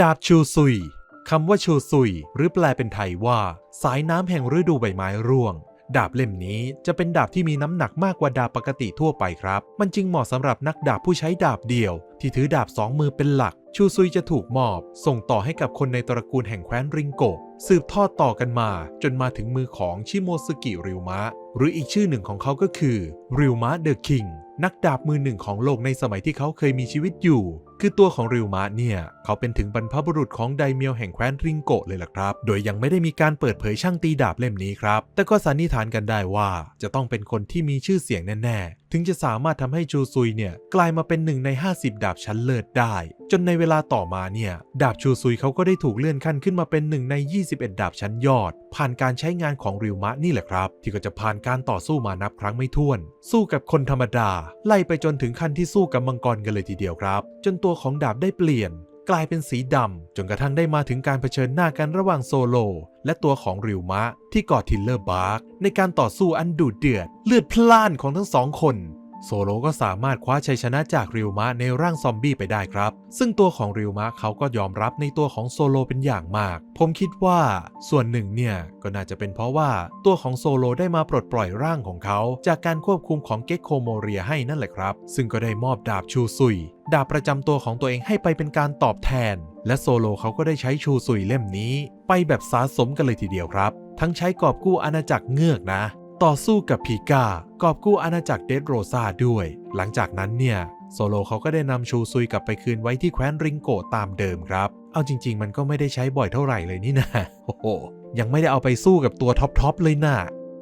ดาบชูซุยคำว่าชูซุย หรือแปลเป็นไทยว่า สายน้ำแห่งฤดูใบไม้ร่วง ดาบเล่มนี้จะเป็นดาบที่มีน้ำหนักมากกว่าดาบปกติทั่วไปครับ มันจึงเหมาะสำหรับนักดาบผู้ใช้ดาบเดียว ที่ถือดาบสองมือเป็นหลัก ชูซุยจะถูกมอบ ส่งต่อให้กับคนในตระกูลแห่งแคว้นริงโกะสืบทอดต่อกันมา จนมาถึงมือของชิโมซึกิริวมะ หรืออีกชื่อหนึ่งของเขาก็คือริวมะเดอะคิงนักดาบมือหนึ่งของโลกในสมัยที่เขาเคยมีชีวิตอยู่ คือตัวของริวมะเนี่ย เขาเป็นถึงบรรพบุรุษของไดเมียวแห่งแคว้นริงโกะเลยล่ะครับ โดยยังไม่ได้มีการเปิดเผยช่างตีดาบเล่มนี้ครับ แต่ก็สันนิษฐานกันได้ว่า จะต้องเป็นคนที่มีชื่อเสียงแน่ๆ ถึงจะสามารถทำให้จูซุยเนี่ยกลายมาเป็นหนึ่งใน 50 ดาบชั้นเลิศได้ จนในเวลาต่อมาเนี่ย ดาบชูซุยเขาก็ได้ถูกเลื่อนขั้นขึ้นมาเป็นหนึ่งใน 21 ดาบชั้นยอด ผ่านการใช้งานของริวมะนี่แหละครับ ที่ก็จะผ่านการต่อสู้มานับครั้งไม่ถ้วน สู้กับคนธรรมดา ไล่ไปจนถึงขั้นที่สู้กับมังกรกันเลยทีเดียวครับ จนตัวของดาบได้เปลี่ยน กลายเป็นสีดำจนกระทั่งได้มาถึงการเผชิญหน้ากันระหว่างโซโล และตัวของริวมะที่กอดทิลเลอร์บาร์กในการต่อสู้อันดุเดือด เลือดพล่านของทั้งสองคน โซโลก็สามารถคว้าชัยชนะจากริวมะในร่างซอมบี้ไปได้ครับ ซึ่งตัวของริวมะเขาก็ยอมรับในตัวของโซโลเป็นอย่างมาก ผมคิดว่าส่วนหนึ่งเนี่ยก็น่าจะเป็นเพราะว่าตัวของโซโลได้มาปลดปล่อยร่างของเขา จากการควบคุมของเก็กโคโมเรียให้นั่นแหละครับ ซึ่งก็ได้มอบดาบชูซุยดาบประจำตัวของตัวเองให้ไปเป็นการตอบแทน และโซโลเขาก็ได้ใช้ชูซุยเล่มนี้ ไปแบบสะสมกันเลยทีเดียวครับ ทั้งใช้กอบกู้อาณาจักรเงือกนะ ต่อสู้กับผีกากอบกู้อาณาจักรเดดโรซาด้วย หลังจากนั้นเนี่ย โซโลเขาก็ได้นำชูซุยกลับไปคืนไว้ที่แคว้นริงโกตามเดิมครับ เอาจริง ๆ มันก็ไม่ได้ใช้บ่อยเท่าไหร่เลยนี่นะโอ้โหยังไม่ได้เอาไปสู้กับตัวท็อปๆเลยนะ